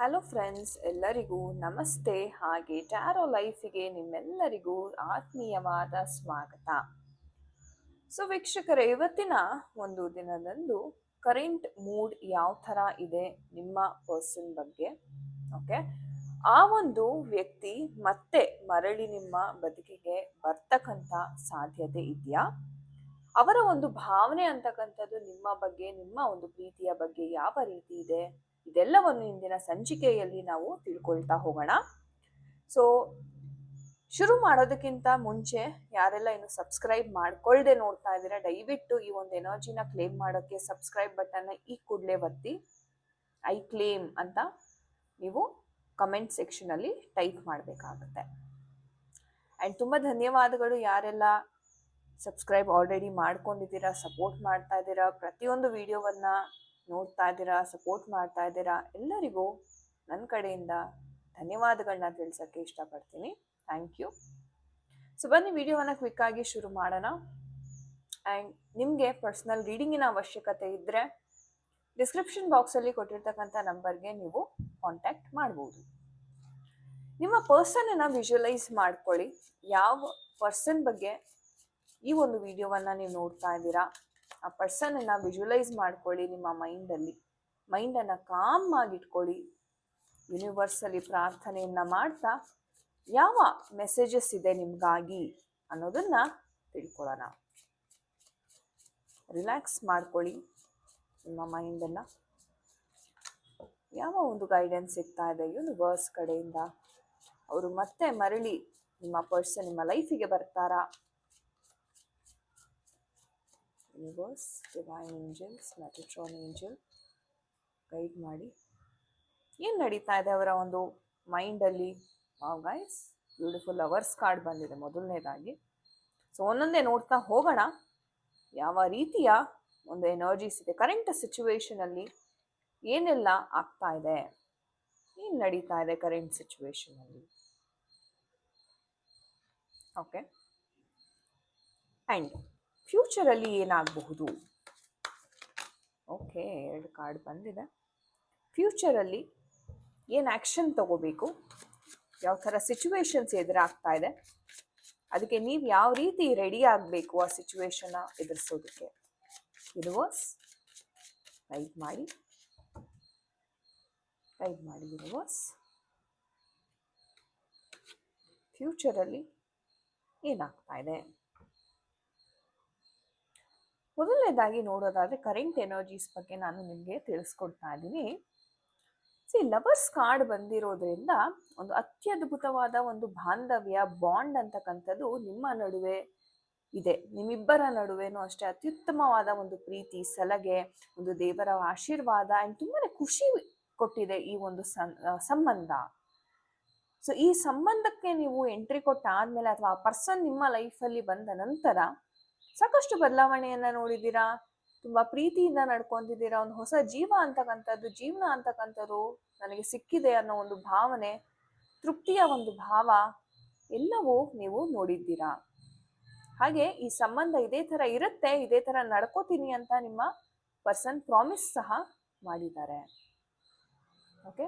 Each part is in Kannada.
ಹಲೋ ಫ್ರೆಂಡ್ಸ್ ಎಲ್ಲರಿಗೂ ನಮಸ್ತೆ. ಹಾಗೆ ಟ್ಯಾರೋ ಲೈಫಿಗೆ ನಿಮ್ಮೆಲ್ಲರಿಗೂ ಆತ್ಮೀಯವಾದ ಸ್ವಾಗತ. ಸೊ ವೀಕ್ಷಕರ, ಇವತ್ತಿನ ಒಂದು ದಿನದಂದು ಕರೆಂಟ್ ಮೂಡ್ ಯಾವ ಥರ ಇದೆ ನಿಮ್ಮ ಪರ್ಸನ್ ಬಗ್ಗೆ ಓಕೆ ಆ ಒಂದು ವ್ಯಕ್ತಿ ಮತ್ತೆ ಮರಳಿ ನಿಮ್ಮ ಬದುಕಿಗೆ ಬರ್ತಕ್ಕಂಥ ಸಾಧ್ಯತೆ ಇದೆಯಾ? ಅವರ ಒಂದು ಭಾವನೆ ಅಂತಕ್ಕಂಥದ್ದು ನಿಮ್ಮ ಬಗ್ಗೆ, ನಿಮ್ಮ ಒಂದು ಪ್ರೀತಿಯ ಬಗ್ಗೆ ಯಾವ ರೀತಿ ಇದೆ? ಇದೆಲ್ಲವನ್ನು ಇಂದಿನ ಸಂಚಿಕೆಯಲ್ಲಿ ನಾವು ತಿಳ್ಕೊಳ್ತಾ ಹೋಗೋಣ. ಸೊ ಶುರು ಮಾಡೋದಕ್ಕಿಂತ ಮುಂಚೆ ಯಾರೆಲ್ಲ ಇನ್ನು ಸಬ್ಸ್ಕ್ರೈಬ್ ಮಾಡ್ಕೊಳ್ದೆ ನೋಡ್ತಾ ಇದ್ದೀರಾ, ದಯವಿಟ್ಟು ಈ ಒಂದು ಎನರ್ಜಿನ ಕ್ಲೇಮ್ ಮಾಡೋಕ್ಕೆ ಸಬ್ಸ್ಕ್ರೈಬ್ ಬಟನ್ನ ಈ ಕೂಡಲೇ ಒತ್ತಿ. ಐ ಕ್ಲೇಮ್ ಅಂತ ನೀವು ಕಮೆಂಟ್ ಸೆಕ್ಷನಲ್ಲಿ ಟೈಪ್ ಮಾಡಬೇಕಾಗುತ್ತೆ. ಆ್ಯಂಡ್ ತುಂಬ ಧನ್ಯವಾದಗಳು ಯಾರೆಲ್ಲ ಸಬ್ಸ್ಕ್ರೈಬ್ ಆಲ್ರೆಡಿ ಮಾಡ್ಕೊಂಡಿದ್ದೀರಾ ಸಪೋರ್ಟ್ ಮಾಡ್ತಾ ಇದ್ದೀರಾ, ಪ್ರತಿಯೊಂದು ವಿಡಿಯೋವನ್ನು ನೋಡ್ತಾ ಇದ್ದೀರಾ ಸಪೋರ್ಟ್ ಮಾಡ್ತಾ ಇದ್ದೀರಾ, ಎಲ್ಲರಿಗೂ ನನ್ನ ಕಡೆಯಿಂದ ಧನ್ಯವಾದಗಳನ್ನ ತಿಳಿಸೋಕ್ಕೆ ಇಷ್ಟಪಡ್ತೀನಿ. ಥ್ಯಾಂಕ್ ಯು ಸೊ ಬನ್ನಿ ವಿಡಿಯೋವನ್ನು ಕ್ವಿಕ್ಕಾಗಿ ಶುರು ಮಾಡೋಣ. ಆ್ಯಂಡ್ ನಿಮಗೆ ಪರ್ಸ್ನಲ್ ರೀಡಿಂಗಿನ ಅವಶ್ಯಕತೆ ಇದ್ದರೆ ಡಿಸ್ಕ್ರಿಪ್ಷನ್ ಬಾಕ್ಸಲ್ಲಿ ಕೊಟ್ಟಿರ್ತಕ್ಕಂಥ ನಂಬರ್ಗೆ ನೀವು ಕಾಂಟ್ಯಾಕ್ಟ್ ಮಾಡ್ಬೋದು. ನಿಮ್ಮ ಪರ್ಸನನ್ನು ವಿಜುವಲೈಸ್ ಮಾಡ್ಕೊಳ್ಳಿ. ಯಾವ ಪರ್ಸನ್ ಬಗ್ಗೆ ಈ ಒಂದು ವಿಡಿಯೋವನ್ನು ನೀವು ನೋಡ್ತಾ ಇದ್ದೀರಾ ಆ ಪರ್ಸನನ್ನು ವಿಜುವಲೈಸ್ ಮಾಡ್ಕೊಳ್ಳಿ ನಿಮ್ಮ ಮೈಂಡಲ್ಲಿ ಮೈಂಡನ್ನು ಕಾಮ್ ಆಗಿಟ್ಕೊಳ್ಳಿ. ಯೂನಿವರ್ಸಲ್ಲಿ ಪ್ರಾರ್ಥನೆಯನ್ನು ಮಾಡ್ತಾ ಯಾವ ಮೆಸೇಜಸ್ ಇದೆ ನಿಮಗಾಗಿ ಅನ್ನೋದನ್ನು ತಿಳ್ಕೊಳ್ಳೋಣ. ರಿಲ್ಯಾಕ್ಸ್ ಮಾಡ್ಕೊಳ್ಳಿ ನಿಮ್ಮ ಮೈಂಡನ್ನು ಯಾವ ಒಂದು ಗೈಡೆನ್ಸ್ ಸಿಗ್ತಾ ಇದೆ ಯೂನಿವರ್ಸ್ ಕಡೆಯಿಂದ? ಅವರು ಮತ್ತೆ ಮರಳಿ ನಿಮ್ಮ ಪರ್ಸನ್ ನಿಮ್ಮ ಲೈಫಿಗೆ ಬರ್ತಾರಾ? Universe divine angels throne angel guide ಮಾಡಿ. ಏನು ನಡೀತಾ ಇದೆ ಅವರ ಒಂದು ಮೈಂಡಲ್ಲಿ ಗೈಸ್ ಬ್ಯೂಟಿಫುಲ್ ಅವರ್ಸ್ ಕಾರ್ಡ್ ಬಂದಿದೆ ಮೊದಲನೇದಾಗಿ. ಸೊ ಒಂದೊಂದೇ ನೋಡ್ತಾ ಹೋಗೋಣ. ಯಾವ ರೀತಿಯ ಒಂದು ಎನರ್ಜೀಸ್ ಇದೆ? ಕರೆಂಟ್ ಸಿಚುವೇಶನಲ್ಲಿ ಏನೆಲ್ಲ ಆಗ್ತಾ ಇದೆ? ಏನು ನಡೀತಾ ಇದೆ ಕರೆಂಟ್ ಸಿಚುವೇಶನಲ್ಲಿ ಓಕೆ ಆ್ಯಂಡ್ ಫ್ಯೂಚರಲ್ಲಿ ಏನಾಗಬಹುದು? ಓಕೆ ಎರಡು ಕಾರ್ಡ್ ಬಂದಿದೆ. ಫ್ಯೂಚರಲ್ಲಿ ಏನು ಆ್ಯಕ್ಷನ್ ತಗೋಬೇಕು? ಯಾವ ಥರ ಸಿಚುವೇಶನ್ಸ್ ಎದುರಾಗ್ತಾ ಇದೆ? ಅದಕ್ಕೆ ನೀವು ಯಾವ ರೀತಿ ರೆಡಿ ಆಗಬೇಕು ಆ ಸಿಚುವೇಶನ್ನ ಎದುರಿಸೋದಕ್ಕೆ? ಯೂನಿವರ್ಸ್ ಟೈಪ್ ಮಾಡಿ. ಟೈಪ್ ಮಾಡಿ ಯೂನಿವರ್ಸ್ ಫ್ಯೂಚರಲ್ಲಿ ಏನಾಗ್ತಾ ಇದೆ? ಮೊದಲನೇದಾಗಿ ನೋಡೋದಾದರೆ ಕರೆಂಟ್ ಎನರ್ಜೀಸ್ ಬಗ್ಗೆ ನಾನು ನಿಮಗೆ ತಿಳಿಸ್ಕೊಡ್ತಾ ಇದ್ದೀನಿ. ಸಿ ಲವರ್ಸ್ ಕಾರ್ಡ್ ಬಂದಿರೋದ್ರಿಂದ ಒಂದು ಅತ್ಯದ್ಭುತವಾದ ಒಂದು ಬಾಂಧವ್ಯ ಬಾಂಡ್ ಅಂತಕ್ಕಂಥದ್ದು ನಿಮ್ಮ ನಡುವೆ ಇದೆ. ನಿಮ್ಮಿಬ್ಬರ ನಡುವೆನೂ ಅಷ್ಟೇ ಅತ್ಯುತ್ತಮವಾದ ಒಂದು ಪ್ರೀತಿ, ಸಲಗೆ, ಒಂದು ದೇವರ ಆಶೀರ್ವಾದ ಆ್ಯಂಡ್ ತುಂಬಾ ಖುಷಿ ಕೊಟ್ಟಿದೆ ಈ ಒಂದು ಸಂಬಂಧ. ಸೊ ಈ ಸಂಬಂಧಕ್ಕೆ ನೀವು ಎಂಟ್ರಿ ಕೊಟ್ಟಾದ್ಮೇಲೆ ಅಥವಾ ಆ ಪರ್ಸನ್ ನಿಮ್ಮ ಲೈಫಲ್ಲಿ ಬಂದ ನಂತರ ಸಾಕಷ್ಟು ಬದಲಾವಣೆಯನ್ನ ನೋಡಿದ್ದೀರಾ? ತುಂಬಾ ಪ್ರೀತಿಯಿಂದ ನಡ್ಕೊಂತಿದ್ದೀರಾ ಒಂದು ಹೊಸ ಜೀವ ಅಂತಕ್ಕಂಥದ್ದು, ಜೀವನ ಅಂತಕ್ಕಂಥದ್ದು ನನಗೆ ಸಿಕ್ಕಿದೆ ಅನ್ನೋ ಒಂದು ಭಾವನೆ, ತೃಪ್ತಿಯ ಒಂದು ಭಾವ ಎಲ್ಲವೂ ನೀವು ನೋಡಿದ್ದೀರಾ? ಹಾಗೆ ಈ ಸಂಬಂಧ ಇದೇ ಥರ ಇರುತ್ತೆ, ಇದೇ ಥರ ನಡ್ಕೋತೀನಿ ಅಂತ ನಿಮ್ಮ ಪರ್ಸನ್ ಪ್ರಾಮಿಸ್ ಸಹ ಮಾಡಿದ್ದಾರೆ. ಓಕೆ?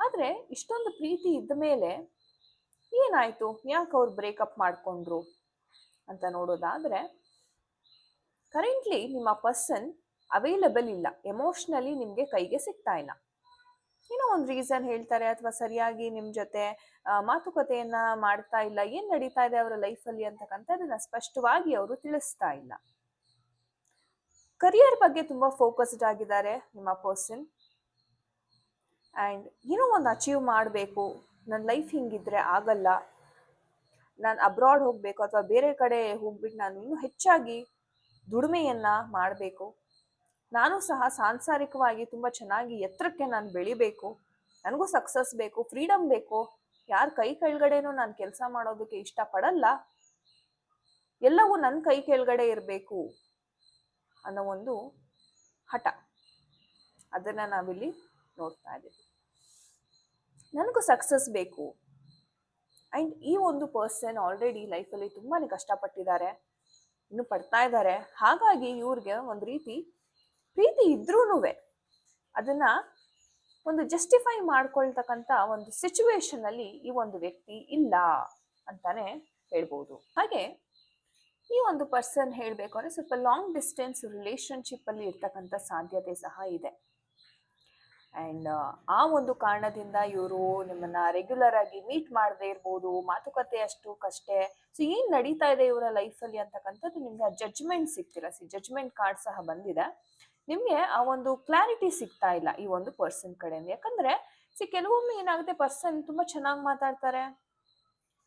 ಆದರೆ ಇಷ್ಟೊಂದು ಪ್ರೀತಿ ಇದ್ದ ಮೇಲೆ ಏನಾಯಿತು? ಯಾಕೆ ಅವ್ರು ಬ್ರೇಕಪ್ ಮಾಡಿಕೊಂಡ್ರು ಅಂತ ನೋಡೋದಾದರೆ ಕರೆಂಟ್ಲಿ ನಿಮ್ಮ ಪರ್ಸನ್ ಅವೈಲಬಲ್ ಇಲ್ಲ. ಎಮೋಷ್ನಲಿ ನಿಮಗೆ ಕೈಗೆ ಸಿಗ್ತಾ ಇಲ್ಲ. ಏನೋ ಒಂದು ರೀಸನ್ ಹೇಳ್ತಾರೆ ಅಥವಾ ಸರಿಯಾಗಿ ನಿಮ್ಮ ಜೊತೆ ಮಾತುಕತೆಯನ್ನ ಮಾಡ್ತಾ ಇಲ್ಲ. ಏನು ನಡೀತಾ ಇದೆ ಅವರ ಲೈಫಲ್ಲಿ ಅಂತಕ್ಕಂಥದ್ದನ್ನ ಸ್ಪಷ್ಟವಾಗಿ ಅವರು ತಿಳಿಸ್ತಾ ಇಲ್ಲ. ಕರಿಯರ್ ಬಗ್ಗೆ ತುಂಬ ಫೋಕಸ್ಡ್ ಆಗಿದ್ದಾರೆ ನಿಮ್ಮ ಪರ್ಸನ್ ಆ್ಯಂಡ್ ಏನೋ ಒಂದು ಅಚೀವ್ ಮಾಡಬೇಕು. ನನ್ನ ಲೈಫ್ ಹಿಂಗಿದ್ರೆ ಆಗಲ್ಲ. ನಾನು ಅಬ್ರಾಡ್ ಹೋಗಬೇಕು ಅಥವಾ ಬೇರೆ ಕಡೆ ಹೋಗ್ಬಿಟ್ಟು ನಾನು ಇನ್ನೂ ಹೆಚ್ಚಾಗಿ ದುಡಿಮೆಯನ್ನ ಮಾಡಬೇಕು. ನಾನು ಸಹ ಸಾಂಸಾರಿಕವಾಗಿ ತುಂಬ ಚೆನ್ನಾಗಿ ಎತ್ತರಕ್ಕೆ ನಾನು ಬೆಳಿಬೇಕು. ನನಗೂ ಸಕ್ಸಸ್ ಬೇಕು ಫ್ರೀಡಮ್ ಬೇಕು. ಯಾರ ಕೈ ಕೆಳಗಡೆನೂ ನಾನು ಕೆಲಸ ಮಾಡೋದಕ್ಕೆ ಇಷ್ಟಪಡಲ್ಲ. ಎಲ್ಲವೂ ನನ್ನ ಕೈ ಕೆಳಗಡೆ ಇರಬೇಕು ಅನ್ನೋ ಒಂದು ಹಠ. ಅದನ್ನು ನಾವಿಲ್ಲಿ ನೋಡ್ತಾ ಇದ್ದೀವಿ. ನನಗೂ ಸಕ್ಸಸ್ ಬೇಕು. ಆ್ಯಂಡ್ ಈ ಒಂದು ಪರ್ಸನ್ ಆಲ್ರೆಡಿ ಲೈಫಲ್ಲಿ ತುಂಬಾ ಕಷ್ಟಪಟ್ಟಿದ್ದಾರೆ. ಇನ್ನು ಪಡ್ತಾ ಇದ್ದಾರೆ. ಹಾಗಾಗಿ ಇವ್ರಿಗೆ ಒಂದು ರೀತಿ ಪ್ರೀತಿ ಇದ್ರೂ ಅದನ್ನ ಒಂದು ಜಸ್ಟಿಫೈ ಮಾಡ್ಕೊಳ್ತಕ್ಕಂಥ ಒಂದು ಸಿಚುವೇಶನ್ ಅಲ್ಲಿ ಈ ಒಂದು ವ್ಯಕ್ತಿ ಇಲ್ಲ ಅಂತಾನೆ ಹೇಳ್ಬೋದು. ಹಾಗೆ ಈ ಒಂದು ಪರ್ಸನ್ ಹೇಳಬೇಕು ಅಂದ್ರೆ ಸ್ವಲ್ಪ ಲಾಂಗ್ ಡಿಸ್ಟೆನ್ಸ್ ರಿಲೇಶನ್ಶಿಪ್ ಅಲ್ಲಿ ಇರ್ತಕ್ಕಂಥ ಸಾಧ್ಯತೆ ಸಹ ಇದೆ. ಆ್ಯಂಡ್ ಆ ಒಂದು ಕಾರಣದಿಂದ ಇವರು ನಿಮ್ಮನ್ನ ರೆಗ್ಯುಲರ್ ಆಗಿ ಮೀಟ್ ಮಾಡದೇ ಇರ್ಬೋದು ಮಾತುಕತೆ ಅಷ್ಟು ಕಷ್ಟೇ. ಸೊ ಏನ್ ನಡೀತಾ ಇದೆ ಇವರ ಲೈಫಲ್ಲಿ ಅಂತಕ್ಕಂಥದ್ದು ನಿಮ್ಗೆ ಜಜ್ಮೆಂಟ್ ಸಿಗ್ತಿಲ್ಲ. ಸಿ ಜಡ್ಜ್ಮೆಂಟ್ ಕಾರ್ಡ್ ಸಹ ಬಂದಿದೆ. ನಿಮ್ಗೆ ಆ ಒಂದು ಕ್ಲಾರಿಟಿ ಸಿಗ್ತಾ ಇಲ್ಲ ಈ ಒಂದು ಪರ್ಸನ್ ಕಡೆಯಿಂದ. ಯಾಕಂದ್ರೆ ಸಿ ಕೆಲವೊಮ್ಮೆ ಏನಾಗುತ್ತೆ ಪರ್ಸನ್ ತುಂಬಾ ಚೆನ್ನಾಗಿ ಮಾತಾಡ್ತಾರೆ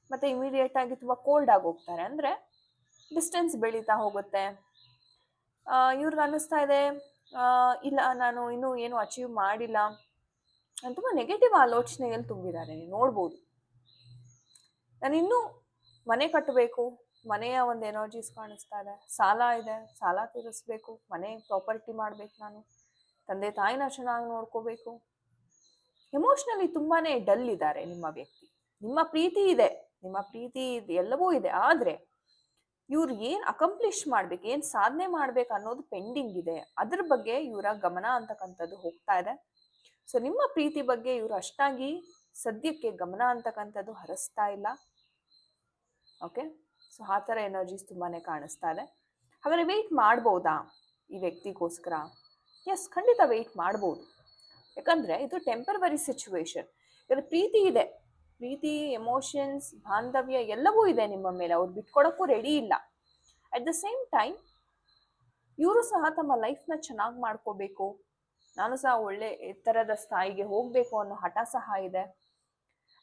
ಮತ್ತೆ ಇಮಿಡಿಯೇಟ್ ಆಗಿ ತುಂಬಾ ಕೋಲ್ಡ್ ಆಗಿ ಹೋಗ್ತಾರೆ. ಅಂದ್ರೆ ಡಿಸ್ಟೆನ್ಸ್ ಬೆಳೀತಾ ಹೋಗುತ್ತೆ. ಇವ್ರಿಗೆ ಅನ್ನಿಸ್ತಾ ಇದೆ ಆ, ಇಲ್ಲ, ನಾನು ಇನ್ನೂ ಏನು ಅಚೀವ್ ಮಾಡಿಲ್ಲ ತುಂಬ ನೆಗೆಟಿವ್ ಆಲೋಚನೆಯಲ್ಲಿ ತುಂಬಿದ್ದಾರೆ. ನೀವು ನೋಡ್ಬೋದು. ನಾನು ಇನ್ನೂ ಮನೆ ಕಟ್ಟಬೇಕು, ಮನೆಯ ಒಂದು ಎನರ್ಜೀಸ್ ಕಾಣಿಸ್ತಾ ಇದೆ. ಸಾಲ ಇದೆ, ಸಾಲ ತೀರಿಸ್ಬೇಕು, ಮನೆ ಪ್ರಾಪರ್ಟಿ ಮಾಡಬೇಕು ನಾನು. ತಂದೆ, ತಾಯಿನ ಚೆನ್ನಾಗಿ ನೋಡ್ಕೋಬೇಕು. ಎಮೋಷ್ನಲಿ ತುಂಬಾ ಡಲ್ ಇದ್ದಾರೆ ನಿಮ್ಮ ವ್ಯಕ್ತಿ. ನಿಮ್ಮ ಪ್ರೀತಿ ಇದೆ, ನಿಮ್ಮ ಪ್ರೀತಿ ಎಲ್ಲವೂ ಇದೆ. ಆದ್ರೆ ಇವ್ರು ಏನ್ ಅಕಂಪ್ಲಿಷ್ ಮಾಡ್ಬೇಕು, ಏನ್ ಸಾಧನೆ ಮಾಡ್ಬೇಕು ಅನ್ನೋದು ಪೆಂಡಿಂಗ್ ಇದೆ. ಅದ್ರ ಬಗ್ಗೆ ಇವರ ಗಮನ ಅಂತಕ್ಕಂಥದ್ದು ಹೋಗ್ತಾ ಇದೆ. ಸೊ ನಿಮ್ಮ ಪ್ರೀತಿ ಬಗ್ಗೆ ಇವರು ಅಷ್ಟಾಗಿ ಸದ್ಯಕ್ಕೆ ಗಮನ ಅಂತಕ್ಕಂಥದ್ದು ಹರಿಸ್ತಾ ಇಲ್ಲ. ಓಕೆ ಸೊ ಆ ಥರ ಎನರ್ಜೀಸ್ ತುಂಬಾನೇ ಕಾಣಿಸ್ತಾ ಇದೆ. ಹಾಗಾದ್ರೆ ವೆಯ್ಟ್ ಮಾಡ್ಬೋದಾ ಈ ವ್ಯಕ್ತಿಗೋಸ್ಕರ? ಎಸ್ ಖಂಡಿತ ವೆಯ್ಟ್ ಮಾಡ್ಬೋದು. ಯಾಕಂದ್ರೆ ಇದು ಟೆಂಪರವರಿ ಸಿಚುವೇಶನ್ ಇದರ ಪ್ರೀತಿ ಇದೆ. ಪ್ರೀತಿ ಎಮೋಷನ್ಸ್ ಬಾಂಧವ್ಯ ಎಲ್ಲವೂ ಇದೆ ನಿಮ್ಮ ಮೇಲೆ. ಅವ್ರು ಬಿಟ್ಕೊಡೋಕ್ಕೂ ರೆಡಿ ಇಲ್ಲ. ಅಟ್ ದ ಸೇಮ್ ಟೈಮ್ ಇವರು ಸಹ ತಮ್ಮ ಲೈಫ್ನ ಚೆನ್ನಾಗಿ ಮಾಡ್ಕೋಬೇಕು. ನಾನು ಸಹ ಒಳ್ಳೆ ಎತ್ತರದ ಸ್ಥಾಯಿಗೆ ಹೋಗಬೇಕು ಅನ್ನೋ ಹಠ ಸಹ ಇದೆ.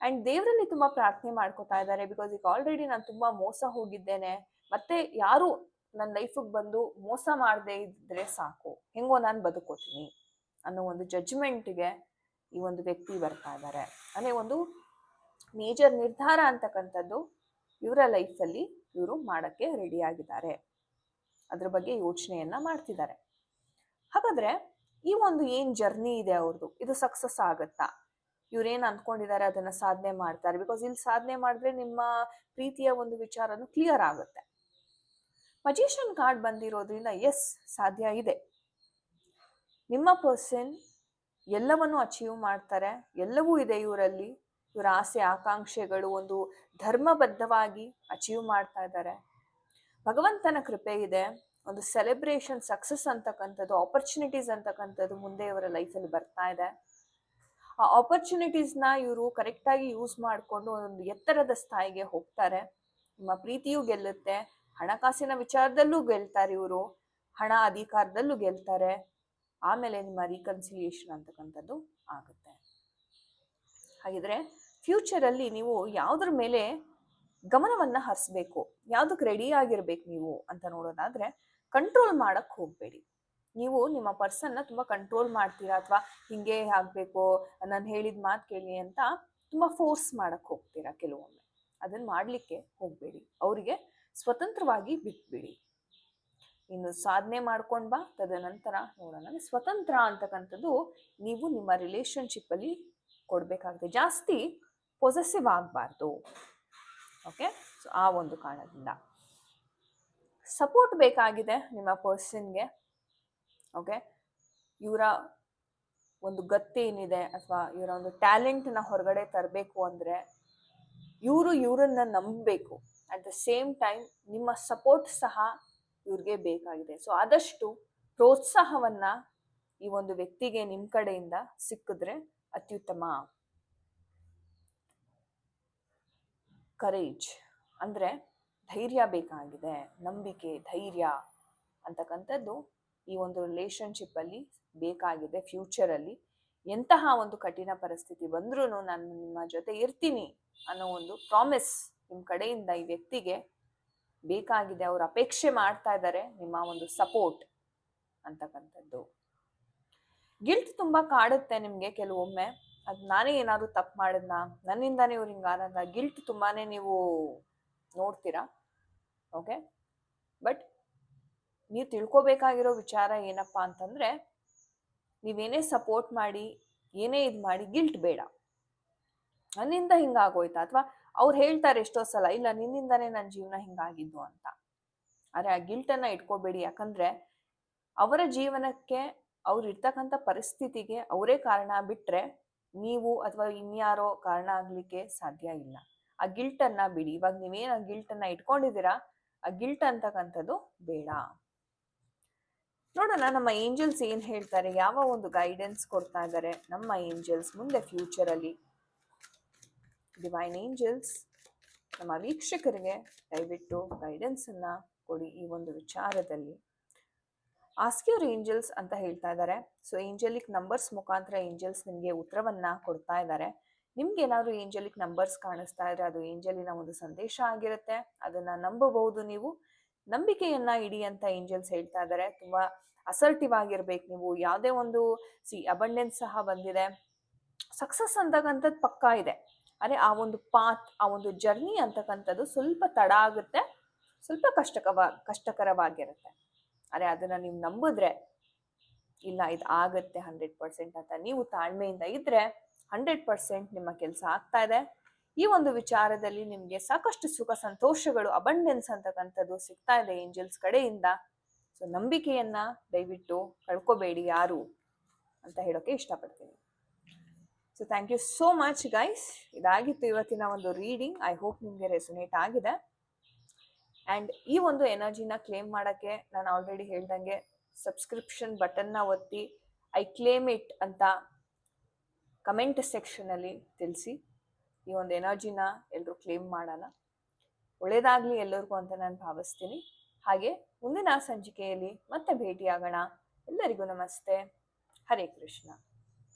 ಆ್ಯಂಡ್ ದೇವರಲ್ಲಿ ತುಂಬ ಪ್ರಾರ್ಥನೆ ಮಾಡ್ಕೋತಾ ಇದ್ದಾರೆ ಬಿಕಾಸ್ ಈಗ ಆಲ್ರೆಡಿ ನಾನು ತುಂಬ ಮೋಸ ಹೋಗಿದ್ದೇನೆ. ಮತ್ತೆ ಯಾರು ನನ್ನ ಲೈಫಿಗೆ ಬಂದು ಮೋಸ ಮಾಡದೇ ಇದ್ರೆ ಸಾಕು. ಹೆಂಗೋ ನಾನು ಬದುಕೋತೀನಿ ಅನ್ನೋ ಒಂದು ಜಡ್ಜ್ಮೆಂಟ್ಗೆ ಈ ಒಂದು ವ್ಯಕ್ತಿ ಬರ್ತಾ ಇದ್ದಾರೆ. ಅನೇ ಒಂದು ಮೇಜರ್ ನಿರ್ಧಾರ ಅಂತಕ್ಕಂಥದ್ದು ಇವರ ಲೈಫಲ್ಲಿ ಇವರು ಮಾಡಕ್ಕೆ ರೆಡಿ ಆಗಿದ್ದಾರೆ. ಅದ್ರ ಬಗ್ಗೆ ಯೋಚನೆಯನ್ನ ಮಾಡ್ತಿದ್ದಾರೆ. ಹಾಗಾದ್ರೆ ಈ ಒಂದು ಏನ್ ಜರ್ನಿ ಇದೆ ಅವ್ರದ್ದು ಇದು ಸಕ್ಸಸ್ ಆಗತ್ತಾ? ಇವ್ರೇನ್ ಅಂದ್ಕೊಂಡಿದ್ದಾರೆ ಅದನ್ನ ಸಾಧನೆ ಮಾಡ್ತಾರೆ? ಬಿಕಾಸ್ ಇಲ್ಲಿ ಸಾಧನೆ ಮಾಡಿದ್ರೆ ನಿಮ್ಮ ಪ್ರೀತಿಯ ಒಂದು ವಿಚಾರನು ಕ್ಲಿಯರ್ ಆಗುತ್ತೆ. ಮಜಿಷಿಯನ್ ಕಾರ್ಡ್ ಬಂದಿರೋದ್ರಿಂದ ಎಸ್ ಸಾಧ್ಯ ಇದೆ. ನಿಮ್ಮ ಪರ್ಸನ್ ಎಲ್ಲವನ್ನು ಅಚೀವ್ ಮಾಡ್ತಾರೆ, ಎಲ್ಲವೂ ಇದೆ ಇವರಲ್ಲಿ. ಇವರ ಆಸೆ ಆಕಾಂಕ್ಷೆಗಳು ಒಂದು ಧರ್ಮಬದ್ಧವಾಗಿ ಅಚೀವ್ ಮಾಡ್ತಾ ಇದ್ದಾರೆ. ಭಗವಂತನ ಕೃಪೆ ಇದೆ. ಒಂದು ಸೆಲೆಬ್ರೇಷನ್ ಸಕ್ಸಸ್ ಅಂತಕ್ಕಂಥದ್ದು ಆಪರ್ಚುನಿಟೀಸ್ ಅಂತಕ್ಕಂಥದ್ದು ಮುಂದೆ ಇವರ ಲೈಫಲ್ಲಿ ಬರ್ತಾ ಇದೆ. ಆ ಆಪರ್ಚುನಿಟೀಸ್ನ ಇವರು ಕರೆಕ್ಟಾಗಿ ಯೂಸ್ ಮಾಡಿಕೊಂಡು ಒಂದು ಎತ್ತರದ ಸ್ಥಾಯಿಗೆ ಹೋಗ್ತಾರೆ. ನಿಮ್ಮ ಪ್ರೀತಿಯೂ ಗೆಲ್ಲುತ್ತೆ. ಹಣಕಾಸಿನ ವಿಚಾರದಲ್ಲೂ ಗೆಲ್ತಾರೆ ಇವರು. ಹಣ ಅಧಿಕಾರದಲ್ಲೂ ಗೆಲ್ತಾರೆ. ಆಮೇಲೆ ನಿಮ್ಮ ರೀಕನ್ಸಿಲಿಯೇಷನ್ ಅಂತಕ್ಕಂಥದ್ದು ಆಗುತ್ತೆ. ಹಾಗಿದ್ರೆ ಫ್ಯೂಚರಲ್ಲಿ ನೀವು ಯಾವುದ್ರ ಮೇಲೆ ಗಮನವನ್ನು ಹರಿಸ್ಬೇಕು ಯಾವುದಕ್ಕೆ ರೆಡಿ ಆಗಿರ್ಬೇಕು ನೀವು ಅಂತ ನೋಡೋದಾದ್ರೆ ಕಂಟ್ರೋಲ್ ಮಾಡೋಕ್ಕೆ ಹೋಗಬೇಡಿ. ನೀವು ನಿಮ್ಮ ಪರ್ಸನ್ನ ತುಂಬ ಕಂಟ್ರೋಲ್ ಮಾಡ್ತೀರಾ ಅಥವಾ ಹಿಂಗೆ ಆಗಬೇಕು, ನಾನು ಹೇಳಿದ ಮಾತು ಕೇಳಿ ಅಂತ ತುಂಬ ಫೋರ್ಸ್ ಮಾಡೋಕ್ಕೆ ಹೋಗ್ತೀರಾ ಕೆಲವೊಮ್ಮೆ. ಅದನ್ನು ಮಾಡಲಿಕ್ಕೆ ಹೋಗಬೇಡಿ. ಅವರಿಗೆ ಸ್ವತಂತ್ರವಾಗಿ ಬಿಟ್ಬಿಡಿ. ಇನ್ನು ಸಾಧನೆ ಮಾಡ್ಕೊಂಡ್ ಬಾ, ತದನಂತರ ನೋಡೋಣ. ಸ್ವತಂತ್ರ ಅಂತಕ್ಕಂಥದ್ದು ನೀವು ನಿಮ್ಮ ರಿಲೇಶನ್ಶಿಪ್ ಅಲ್ಲಿ ಕೊಡ್ಬೇಕಾಗುತ್ತೆ. ಜಾಸ್ತಿ ಪೊಸೆಸಿವ್ ಆಗಬಾರ್ದು. ಓಕೆ ಸೊ ಆ ಒಂದು ಕಾರಣದಿಂದ. ಸಪೋರ್ಟ್ ಬೇಕಾಗಿದೆ ನಿಮ್ಮ ಪರ್ಸನ್ಗೆ ಓಕೆ ಇವರ ಒಂದು ಗತ್ತೇನಿದೆ ಅಥವಾ ಇವರ ಒಂದು ಟ್ಯಾಲೆಂಟ್ನ ಹೊರಗಡೆ ತರಬೇಕು ಅಂದರೆ ಇವರು ಇವರನ್ನ ನಂಬಬೇಕು. ಅಟ್ ದ ಸೇಮ್ ಟೈಮ್ ನಿಮ್ಮ ಸಪೋರ್ಟ್ ಸಹ ಇವ್ರಿಗೆ ಬೇಕಾಗಿದೆ. ಸೊ ಆದಷ್ಟು ಪ್ರೋತ್ಸಾಹವನ್ನು ಈ ಒಂದು ವ್ಯಕ್ತಿಗೆ ನಿಮ್ಮ ಕಡೆಯಿಂದ ಸಿಕ್ಕಿದ್ರೆ ಅತ್ಯುತ್ತಮ. ಕರೇಜ್ ಅಂದರೆ ಧೈರ್ಯ ಬೇಕಾಗಿದೆ, ನಂಬಿಕೆ, ಧೈರ್ಯ ಅಂತಕ್ಕಂಥದ್ದು ಈ ಒಂದು ರಿಲೇಷನ್ಶಿಪ್ಪಲ್ಲಿ ಬೇಕಾಗಿದೆ ಫ್ಯೂಚರಲ್ಲಿ ಎಂತಹ ಒಂದು ಕಠಿಣ ಪರಿಸ್ಥಿತಿ ಬಂದ್ರೂ ನಾನು ನಿಮ್ಮ ಜೊತೆ ಇರ್ತೀನಿ ಅನ್ನೋ ಒಂದು ಪ್ರಾಮಿಸ್ ನಿಮ್ಮ ಕಡೆಯಿಂದ ಈ ವ್ಯಕ್ತಿಗೆ ಬೇಕಾಗಿದೆ. ಅವರು ಅಪೇಕ್ಷೆ ಮಾಡ್ತಾ ಇದ್ದಾರೆ ನಿಮ್ಮ ಒಂದು ಸಪೋರ್ಟ್ ಅಂತಕ್ಕಂಥದ್ದು. ಗಿಲ್ಟ್ ತುಂಬಾ ಕಾಡುತ್ತೆ ನಿಮಗೆ ಕೆಲವೊಮ್ಮೆ. ಅದ್ ನಾನೇ ಏನಾದ್ರು ತಪ್ಪು ಮಾಡಿದ್ನ? ನನ್ನಿಂದಾನೇ ಇವ್ರು ಹಿಂಗಾರದ ಗಿಲ್ಟ್ ತುಂಬಾನೇ ನೀವು ನೋಡ್ತೀರಾ? ಓಕೆ ಬಟ್ ನೀವು ತಿಳ್ಕೊಬೇಕಾಗಿರೋ ವಿಚಾರ ಏನಪ್ಪಾ ಅಂತಂದ್ರೆ, ನೀವೇನೇ ಸಪೋರ್ಟ್ ಮಾಡಿ, ಏನೇ ಇದು ಮಾಡಿ ಗಿಲ್ಟ್ ಬೇಡ. ನನ್ನಿಂದ ಹಿಂಗಾಗೋಯ್ತಾ ಅಥವಾ ಅವ್ರು ಹೇಳ್ತಾರೆ ಎಷ್ಟೋ ಸಲ, ಇಲ್ಲ, ನಿನ್ನಿಂದಾನೇ ನನ್ನ ಜೀವನ ಹಿಂಗಾಗಿದ್ದು ಅಂತ. ಆದರೆ ಆ ಗಿಲ್ಟನ್ನು ಇಟ್ಕೋಬೇಡಿ. ಯಾಕಂದ್ರೆ ಅವರ ಜೀವನಕ್ಕೆ ಅವ್ರು ಇರ್ತಕ್ಕಂಥ ಪರಿಸ್ಥಿತಿಗೆ ಅವರೇ ಕಾರಣ ಬಿಟ್ರೆ ನೀವು ಅಥವಾ ಇನ್ಯಾರೋ ಕಾರಣ ಆಗ್ಲಿಕ್ಕೆ ಸಾಧ್ಯ ಇಲ್ಲ. ಆ ಗಿಲ್ಟನ್ನ ಬಿಡಿ. ಇವಾಗ ನೀವೇನು ಆ ಗಿಲ್ಟನ್ನ ಇಟ್ಕೊಂಡಿದ್ದೀರಾ? ಆ ಗಿಲ್ಟ್ ಅಂತಕ್ಕಂಥದ್ದು ಬೇಡ. ನೋಡೋಣ, ನಮ್ಮ ಏಂಜಲ್ಸ್ ಏನ್ ಹೇಳ್ತಾರೆ? ಯಾವ ಒಂದು ಗೈಡೆನ್ಸ್ ಕೊಡ್ತಾ ಇದ್ದಾರೆ ನಮ್ಮ ಏಂಜಲ್ಸ್ ಮುಂದೆ ಫ್ಯೂಚರ್ ಅಲ್ಲಿ? ಡಿವೈನ್ ಏಂಜಲ್ಸ್ ನಮ್ಮ ವೀಕ್ಷಕರಿಗೆ ದಯವಿಟ್ಟು ಗೈಡೆನ್ಸ್ ಅನ್ನ ಕೊಡಿ ಈ ಒಂದು ವಿಚಾರದಲ್ಲಿ. ಆಸ್ಕ್ಯೂರ್ ಏಂಜಲ್ಸ್ ಅಂತ ಹೇಳ್ತಾ ಇದ್ದಾರೆ ಸೊ ಏಂಜಲಿಕ್ ನಂಬರ್ಸ್ ಮುಖಾಂತರ ಏಂಜಲ್ಸ್ ನಿಮಗೆ ಉತ್ತರವನ್ನ ಕೊಡ್ತಾ ಇದ್ದಾರೆ ನಿಮ್ಗೆ ಏನಾದ್ರು ಏಂಜಲಿಕ್ ನಂಬರ್ಸ್ ಕಾಣಿಸ್ತಾ ಇದ್ರೆ ಅದು ಏಂಜಲಿನ ಒಂದು ಸಂದೇಶ ಆಗಿರುತ್ತೆ. ಅದನ್ನ ನಂಬಬಹುದು ನೀವು. ನಂಬಿಕೆಯನ್ನ ಇಡಿ ಅಂತ ಏಂಜಲ್ಸ್ ಹೇಳ್ತಾ ಇದ್ದಾರೆ ತುಂಬಾ ಅಸರ್ಟಿವ್ ಆಗಿರ್ಬೇಕು ನೀವು. ಯಾವುದೇ ಒಂದು ಸಿ ಅಬಂಡೆನ್ಸ್ ಸಹ ಬಂದಿದೆ. ಸಕ್ಸಸ್ ಅಂತಕ್ಕಂಥದ್ದು ಪಕ್ಕಾ ಇದೆ. ಅದೇ ಆ ಒಂದು ಪಾತ್ ಆ ಒಂದು ಜರ್ನಿ ಅಂತಕ್ಕಂಥದ್ದು ಸ್ವಲ್ಪ ತಡ ಆಗುತ್ತೆ. ಸ್ವಲ್ಪ ಕಷ್ಟಕವ, ಕಷ್ಟಕರವಾಗಿರುತ್ತೆ. ಅರೆ ಅದನ್ನ ನೀವು ನಂಬಿದ್ರೆ ಇಲ್ಲ ಇದು ಆಗತ್ತೆ ಹಂಡ್ರೆಡ್ ಪರ್ಸೆಂಟ್ ಅಂತ ನೀವು ತಾಳ್ಮೆಯಿಂದ ಇದ್ರೆ ಹಂಡ್ರೆಡ್ ಪರ್ಸೆಂಟ್ ನಿಮ್ಮ ಕೆಲಸ ಆಗ್ತಾ ಇದೆ. ಈ ಒಂದು ವಿಚಾರದಲ್ಲಿ ನಿಮಗೆ ಸಾಕಷ್ಟು ಸುಖ ಸಂತೋಷಗಳು ಅಬಂಡೆನ್ಸ್ ಅಂತಕ್ಕಂಥದ್ದು ಸಿಗ್ತಾ ಇದೆ ಏಂಜಲ್ಸ್ ಕಡೆಯಿಂದ. ಸೊ ನಂಬಿಕೆಯನ್ನ ದಯವಿಟ್ಟು ಕಳ್ಕೊಬೇಡಿ ಯಾರು ಅಂತ ಹೇಳೋಕೆ ಇಷ್ಟಪಡ್ತೀನಿ. So thank you so much guys ಇದಾಗಿತ್ತು ಇವತ್ತಿನ ಒಂದು ರೀಡಿಂಗ್ ಐ ಹೋಪ್ ನಿಮಗೆ ರೆಸೊನೇಟ್ ಆಗಿದೆ. ಆ್ಯಂಡ್ ಈ ಒಂದು ಎನರ್ಜಿನ ಕ್ಲೇಮ್ ಮಾಡೋಕ್ಕೆ ನಾನು ಆಲ್ರೆಡಿ ಹೇಳ್ದಂಗೆ ಸಬ್ಸ್ಕ್ರಿಪ್ಷನ್ ಬಟನ್ನ ಒತ್ತಿ ಐ ಕ್ಲೇಮ್ ಇಟ್ ಅಂತ ಕಮೆಂಟ್ ಸೆಕ್ಷನಲ್ಲಿ ತಿಳಿಸಿ, ಈ ಒಂದು ಎನರ್ಜಿನ ಎಲ್ಲರೂ ಕ್ಲೇಮ್ ಮಾಡೋಣ. ಒಳ್ಳೇದಾಗಲಿ ಎಲ್ಲರಿಗೂ ಅಂತ ನಾನು ಭಾವಿಸ್ತೀನಿ. ಹಾಗೆ ಮುಂದಿನ ಸಂಚಿಕೆಯಲ್ಲಿ ಮತ್ತೆ ಭೇಟಿಯಾಗೋಣ. ಎಲ್ಲರಿಗೂ ನಮಸ್ತೆ. ಹರೇ ಕೃಷ್ಣ.